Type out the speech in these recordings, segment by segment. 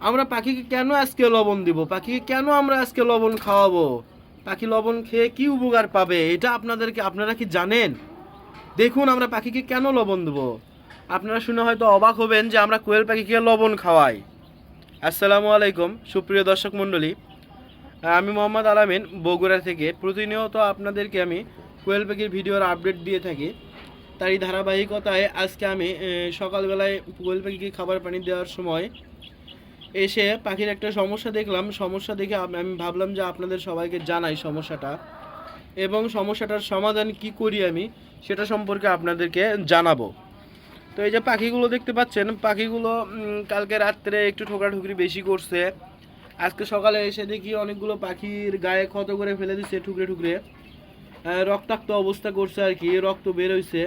আমরা পাখিকে কেন আজকে লবণ দিব? পাখিকে কেন আমরা আজকে লবণ খাওয়াবো? পাখি লবণ খেয়ে কি উপকার পাবে? এটা আপনাদেরকে, আপনারা কি জানেন? দেখুন আমরা পাখিকে কেন লবণ দেবো? আপনারা শুনে হয়তো অবাক হবেন যে আমরা কোয়েল পাখিকে লবণ খাওয়াই। আসসালামু আলাইকুম, সুপ্রিয় দর্শক মণ্ডলী। আমি মোহাম্মদ আলামিন, বগুড়া থেকে। প্রতিনিয়ত আপনাদেরকে আমি কোয়েল পাখির ভিডিওর আপডেট দিয়ে থাকি। তারই ধারাবাহিকতায় আজকে আমি সকালবেলায় কোয়েল পাখিকে খাবার পানি দেওয়ার সময় এসে পাখির একটা সমস্যা দেখলাম। সমস্যা দেখে আমি ভাবলাম যে আপনাদের সবাইকে জানাই সমস্যাটা এবং সমস্যাটার সমাধান কি করি আমি সেটা সম্পর্কে আপনাদেরকে জানাব। তো এই যে পাখিগুলো দেখতে পাচ্ছেন, পাখিগুলো কালকে রাত্রে একটু ঠোকরাঠুকরি বেশি করছে। আজকে সকালে এসে দেখি অনেকগুলো পাখির গায়ে ক্ষত করে ফেলে দিচ্ছে ঠুকরে ঠুকরে। রক্তাক্ত অবস্থা করছে আর কি, রক্ত বের হইছে।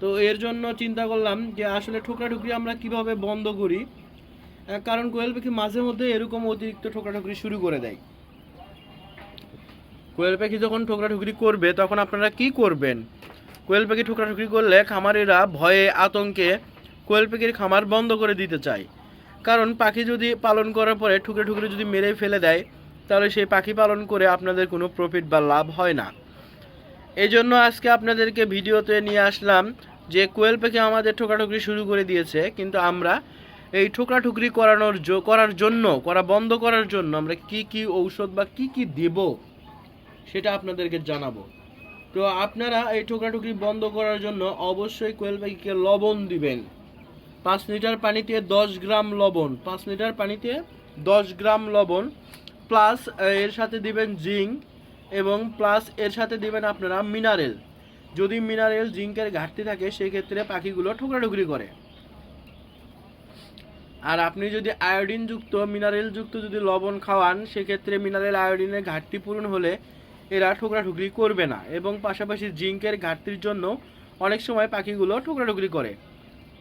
তো এর জন্য চিন্তা করলাম যে আসলে ঠোকরাঠুকরি আমরা কীভাবে বন্ধ করি? কারণ কোয়েল পাখি মাঝে মধ্যে এরকম অতিরিক্ত ঠোকরাঠুকরি শুরু করে দেয়। কোয়েল পাখি যখন ঠোকরাঠুকরি করবে, তখন আপনারা কি করবেন? কোয়েল পাখি ঠোকরাঠুকরি করলে খামারিরা ভয়ে, আতঙ্কে কোয়েল পাখির খামার বন্ধ করে দিতে চায়। কারণ পাখি যদি পালন করার পরে ঠুকরে ঠুকরে যদি মেরে ফেলে দেয়, তাহলে সেই পাখি পালন করে আপনাদের কোনো প্রফিট বা লাভ হয় না। এই জন্য আজকে আপনাদেরকে ভিডিওতে নিয়ে আসলাম যে কোয়েল পাখি আমাদের ঠোকরাঠুকরি শুরু করে দিয়েছে, কিন্তু আমরা এই ঠোকরাঠুকরি করানোর করার জন্য, করা বন্ধ করার জন্য আমরা কি কি ঔষধ বা কি কি দেব সেটা আপনাদেরকে জানাব। তো আপনারা এই ঠোকরাঠুকরি বন্ধ করার জন্য অবশ্যই কোয়েল পাখিকে লবণ দিবেন। পাঁচ লিটার পানিতে দশ গ্রাম লবণ, পাঁচ লিটার পানিতে দশ গ্রাম লবণ, প্লাস এর সাথে দিবেন জিঙ্ক এবং প্লাস এর সাথে দিবেন আপনারা মিনারেল। যদি মিনারেল জিঙ্কের ঘাটতি থাকে, সেক্ষেত্রে পাখিগুলো ঠোকরাঠুকরি করে। আর আপনি যদি আয়োডিন যুক্ত মিনারেল যুক্ত যদি লবণ খাওয়ান, সেক্ষেত্রে মিনারেল আয়োডিনের ঘাটতি পূরণ হলে এরা ঠোকরাঠুকরি করবে না এবং পাশাপাশি জিঙ্কের ঘাটতির জন্য অনেক সময় পাখিগুলো ঠোকরাঠুকরি করে।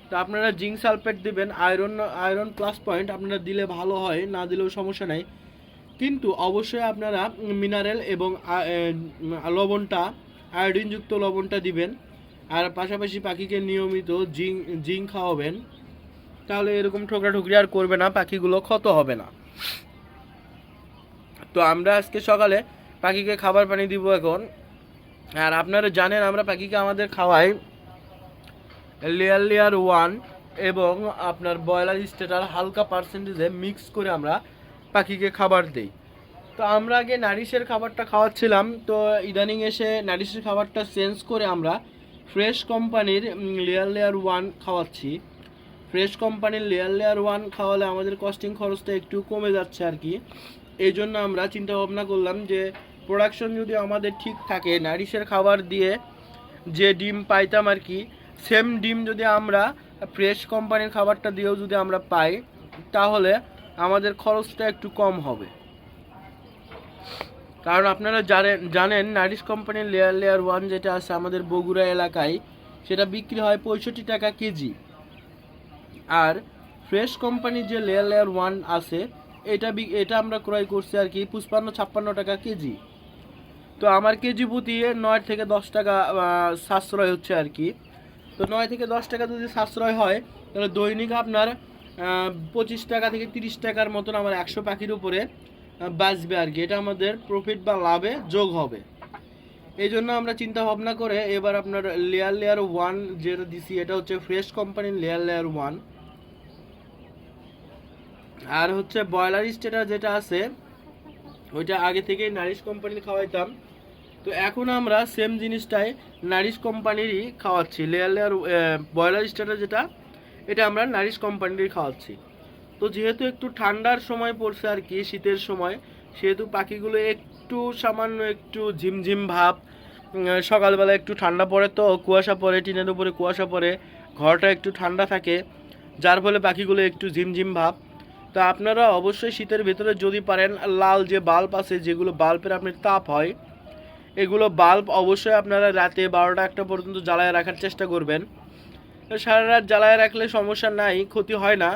তো আপনারা জিঙ্ক সালফেট দিবেন, আয়রন আয়রন প্লাস পয়েন্ট আপনারা দিলে ভালো হয়, না দিলেও সমস্যা নাই। কিন্তু অবশ্যই আপনারা মিনারেল এবং লবণটা, আয়োডিনযুক্ত লবণটা দিবেন। আর পাশাপাশি পাখিকে নিয়মিত জিঙ্ক জিঙ্ক খাওয়াবেন। তাহলে এরকম ঠোকরাঠুকরি আর করবে না, পাখিগুলো ক্ষত হবে না। তো আমরা আজকে সকালে পাখিকে খাবার পানি দিব এখন। আর আপনারা জানেন, আমরা পাখিকে আমাদের খাওয়াই লেয়ার লেয়ার ওয়ান এবং আপনার ব্রয়লার স্টেটার হালকা পার্সেন্টেজে মিক্স করে আমরা পাখিকে খাবার দেই। তো আমরা আগে নারিশের খাবারটা খাওয়াচ্ছিলাম, তো ইদানিং এসে নারিশের খাবারটা চেঞ্জ করে আমরা ফ্রেশ কোম্পানির লেয়ার লেয়ার ওয়ান খাওয়াচ্ছি। ফ্রেশ কোম্পানির লেয়ার লেয়ার ওয়ান খাওয়ালে আমাদের কস্টিং খরচটা একটু কমে যাচ্ছে আর কি। এই জন্য আমরা চিন্তা ভাবনা করলাম যে প্রোডাকশন যদি আমাদের ঠিক থাকে, নারিশের খাবার দিয়ে যে ডিম পাইতাম আর কি সেম ডিম যদি আমরা ফ্রেশ কোম্পানির খাবারটা দিয়েও যদি আমরা পাই, তাহলে আমাদের খরচটা একটু কম হবে। কারণ আপনারা জানেন জানেন নারিশ কোম্পানির লেয়ার লেয়ার ওয়ান যেটা আছে আমাদের বগুড়া এলাকায়, সেটা বিক্রি হয় পঁয়ষট্টি টাকা কেজি। আর ফ্রেশ কোম্পানির যে লেয়ার লেয়ার ওয়ান আছে, এটা এটা আমরা ক্রয় করছি আর কি পুষ্পান্ন ছাপ্পান্ন টাকা কেজি। তো আমার কেজি প্রতি নয় থেকে দশ টাকা সাশ্রয় হচ্ছে আর কি। তো নয় থেকে দশ টাকা যদি সাশ্রয় হয়, তাহলে দৈনিক আপনার পঁচিশ টাকা থেকে তিরিশ টাকার মতন আমার একশো পাখির উপরে বাঁচবে আর কি। এটা আমাদের প্রফিট বা লাভে যোগ হবে। এই জন্য আমরা চিন্তা ভাবনা করে এবার আপনার লেয়ার লেয়ার ওয়ান যেটা দিছি, এটা হচ্ছে ফ্রেশ কোম্পানির লেয়ার লেয়ার ওয়ান আর হচ্ছে ব্রয়লার স্টেটার যেটা আছে, ওইটা আগে থেকেই নারিশ কোম্পানির খাওয়াইতাম। তো এখন আমরা সেম জিনিসটাই নারিশ কোম্পানিরই খাওয়াচ্ছি। লেয়ার লেয়ার ব্রয়লার স্টেটার যেটা, এটা আমরা নারিশ কোম্পানিরই খাওয়াচ্ছি। তো যেহেতু একটু ঠান্ডার সময় পড়ছে আর কি, শীতের সময়, সেহেতু পাখিগুলো একটু সামান্য একটু ঝিমঝিম ভাব সকালবেলা একটু ঠান্ডা পড়ে তো, কুয়াশা পড়ে, টিনের উপরে কুয়াশা পড়ে, ঘরটা একটু ঠান্ডা থাকে, যার ফলে পাখিগুলো একটু ঝিমঝিম ভাব। তো আপনারা অবশ্যই শীতের ভেতরে যদি পারেন, লাল যে বাল্ব আছে, যেগুলো বাল্বের আপনার তাপ হয়, এগুলো বাল্ব অবশ্যই আপনারা রাতে বারোটা একটা পর্যন্ত জ্বালায় রাখার চেষ্টা করবেন। সারা রাত জ্বালায় রাখলে সমস্যা নাই, ক্ষতি হয় না।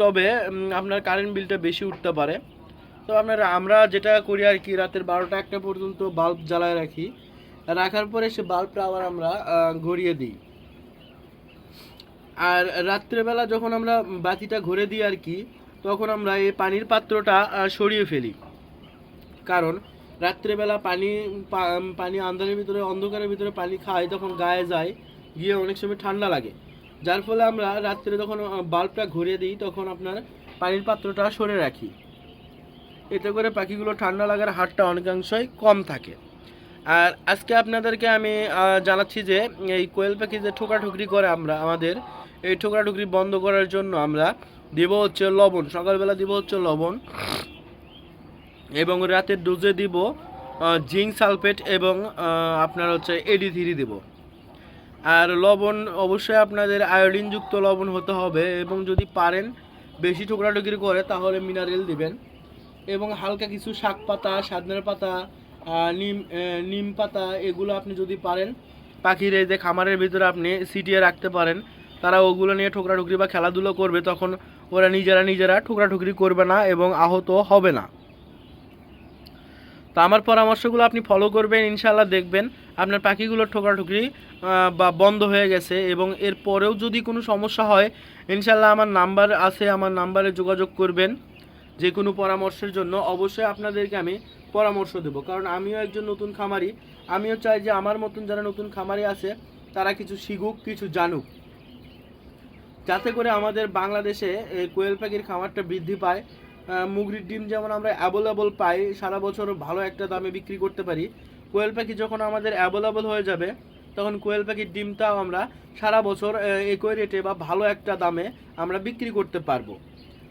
তবে আপনার কারেন্ট বিলটা বেশি উঠতে পারে। তো আপনারা, আমরা যেটা করি আর কি, রাতের বারোটা একটা পর্যন্ত বাল্ব জ্বালায় রাখি। রাখার পরে সে বাল্বটা আবার আমরা গড়িয়ে দিই। আর রাত্রেবেলা যখন আমরা বাতিটা ঘুরে দিই আর কি, তখন আমরা এই পানির পাত্রটা সরিয়ে ফেলি। কারণ রাত্রেবেলা পানি পানি আন্ধারের ভিতরে, অন্ধকারের ভিতরে পানি খাই তখন গায়ে যায়, গিয়ে অনেক সময় ঠান্ডা লাগে। যার ফলে আমরা রাত্রে যখন বাল্বটা ঘুরিয়ে দিই, তখন আপনার পানির পাত্রটা সরে রাখি। এতে করে পাখিগুলো ঠান্ডা লাগার হারটা অনেকাংশই কম থাকে। আর আজকে আপনাদেরকে আমি জানাচ্ছি যে, এই কোয়েল পাখি যে ঠোকাঠুকরি করে আমরা, আমাদের এই ঠোকরাঠুকরি বন্ধ করার জন্য আমরা দিব হচ্ছে লবণ। সকালবেলা দিব হচ্ছে লবণ। এবং রাতের ডোজে দিব জিঙ্ক সালফেট এবং আপনার হচ্ছে এডি থ্রি দিব। আর লবণ, অবশ্যই আপনাদের আয়োডিনযুক্ত লবণ হতে হবে এবং যদি পারেন বেশি টুকরাটুকরি করে তাহলে মিনারেল দিবেন। এবং হালকা কিছু শাক পাতা, সাদনের পাতা নিম নিম পাতা, এগুলো আপনি যদি পারেন, পাখির এই যে খামারের ভিতরে আপনি সিটিয়ে রাখতে পারেন। তারা ওগুলো নিয়ে ঠোকরাঠুকরি বা খেলাধুলো করবে, তখন ওরা নিজেরা নিজেরা ঠোকরাঠুকরি করবে না এবং আহত হবে না। তো আমার পরামর্শগুলো আপনি ফলো করবেন ইনশাল্লাহ দেখবেন আপনার পাখিগুলোর ঠোকরাঠুকরি বা বন্ধ হয়ে গেছে এবং এর পরেও যদি কোনো সমস্যা হয় ইনশাল্লাহ আমার নাম্বার আছে, আমার নাম্বারে যোগাযোগ করবেন যে কোনো পরামর্শের জন্য। অবশ্যই আপনাদেরকে আমি পরামর্শ দেব, কারণ আমিও একজন নতুন খামারি। আমিও চাই যে আমার মতন যারা নতুন খামারি আছে, তারা কিছু শিখুক, কিছু জানুক। যাতে করে আমাদের বাংলাদেশে কোয়েল পাখির খামারটা বৃদ্ধি পায়। মুগরির ডিম যেমন আমরা অ্যাভেলেবল পাই, সারা বছর ভালো একটা দামে বিক্রি করতে পারি। কোয়েল পাখি যখন আমাদের অ্যাভেলেবল হয়ে যাবে, তখন কোয়েল পাখির ডিমটাও আমরা সারা বছর একই রেটে বা ভালো একটা দামে আমরা বিক্রি করতে পারব।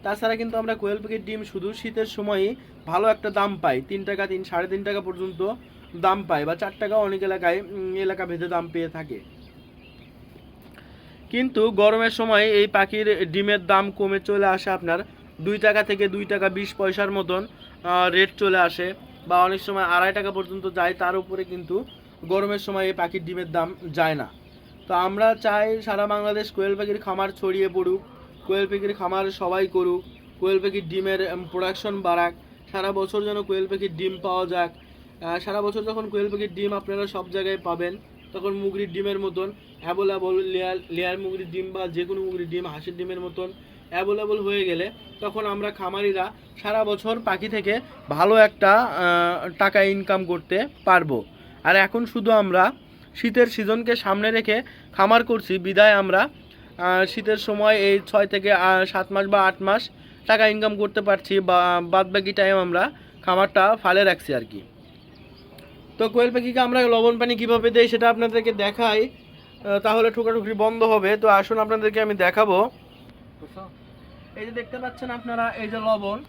তাছাড়া কিন্তু আমরা কোয়েল পাখির ডিম শুধু শীতের সময়ই ভালো একটা দাম পাই, তিন টাকা, তিন, সাড়ে তিন টাকা পর্যন্ত দাম পাই বা চার টাকা অনেক এলাকায় এলাকা ভেদে দাম পেয়ে থাকে। কিন্তু গরমের সময় এই পাখির ডিমের দাম কমে চলে আসে আপনার দুই টাকা থেকে দুই টাকা বিশ পয়সার মতন রেট চলে আসে বা অনেক সময় আড়াই টাকা পর্যন্ত যায়, তার উপরে কিন্তু গরমের সময় এই পাখির ডিমের দাম যায় না। তো আমরা চাই সারা বাংলাদেশ কোয়েল পাখির খামার ছড়িয়ে পড়ুক, কোয়েল পাখির খামার সবাই করুক, কোয়েল পাখির ডিমের প্রোডাকশন বাড়াক, সারা বছর যেন কোয়েল পাখির ডিম পাওয়া যাক। সারা বছর যখন কোয়েল পাখির ডিম আপনারা সব জায়গায় পাবেন, তখন মুগরির ডিমের মতন অ্যাভেলেবল লেয়ার লেয়ার মুগরির ডিম বা যে কোনো মুগরির ডিম, হাঁসের ডিমের মতন অ্যাভেলেবল হয়ে গেলে তখন আমরা খামারিরা সারা বছর পাখি থেকে ভালো একটা টাকা ইনকাম করতে পারব। আর এখন শুধু আমরা শীতের সিজনকে সামনে রেখে খামার করছি। বিদায় আমরা শীতের সময় এই ছয় থেকে সাত মাস বা আট মাস টাকা ইনকাম করতে পারছি বা বাদ বাকি টাইম আমরা খামারটা ফালে রাখছি আর কি। তো কোয়েল পাখিকে আমরা লবণ পানি কীভাবে দেই সেটা আপনাদেরকে দেখাই। তাহলে ঠোকাঠুকরি বন্ধ হবে। তো আসুন আপনাদেরকে আমি দেখাবো। এই যে দেখতে পাচ্ছেন আপনারা, এই যে লবণ।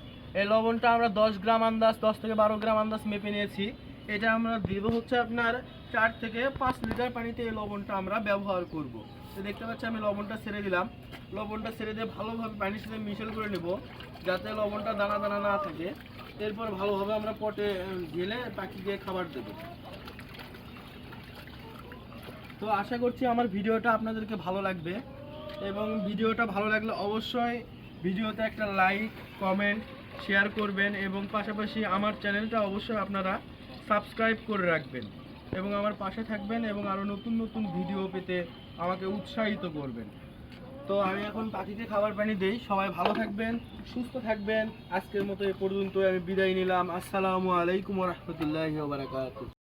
এই লবণটা আমরা দশ গ্রাম আন্দাজ, দশ থেকে বারো গ্রাম আন্দাজ মেপে নিয়েছি। এটা আমরা দিব হচ্ছে আপনার চার থেকে পাঁচ লিটার পানিতে এই লবণটা আমরা ব্যবহার করব। তো দেখতে পাচ্ছি আমি লবণটা ছেড়ে দিলাম। লবণটা ছেড়ে দিয়ে ভালোভাবে পানির সাথে মিশেল করে নেব, যাতে লবণটা দানা দানা না থাকে। এরপর ভালোভাবে আমরা পটে ঢেলে পাখিকে খাবার দেবো। তো আশা করছি আমার ভিডিওটা আপনাদেরকে ভালো লাগবে। এবং ভিডিওটা ভালো লাগলে অবশ্যই ভিডিওতে একটা লাইক, কমেন্ট, শেয়ার করবেন এবং পাশাপাশি আমার চ্যানেলটা অবশ্যই আপনারা সাবস্ক্রাইব করে রাখবেন এবং আমার পাশে থাকবেন এবং আরও নতুন নতুন ভিডিও পেতে আমাকে উৎসাহিত করবেন। তো আমি এখন পাখিতে খাবার পানি দেই। সবাই ভালো থাকবেন, সুস্থ থাকবেন। আজকের মতো এ পর্যন্ত আমি বিদায় নিলাম। আসসালামু আলাইকুম রহমতুল্লাহ বারাকাতুহ।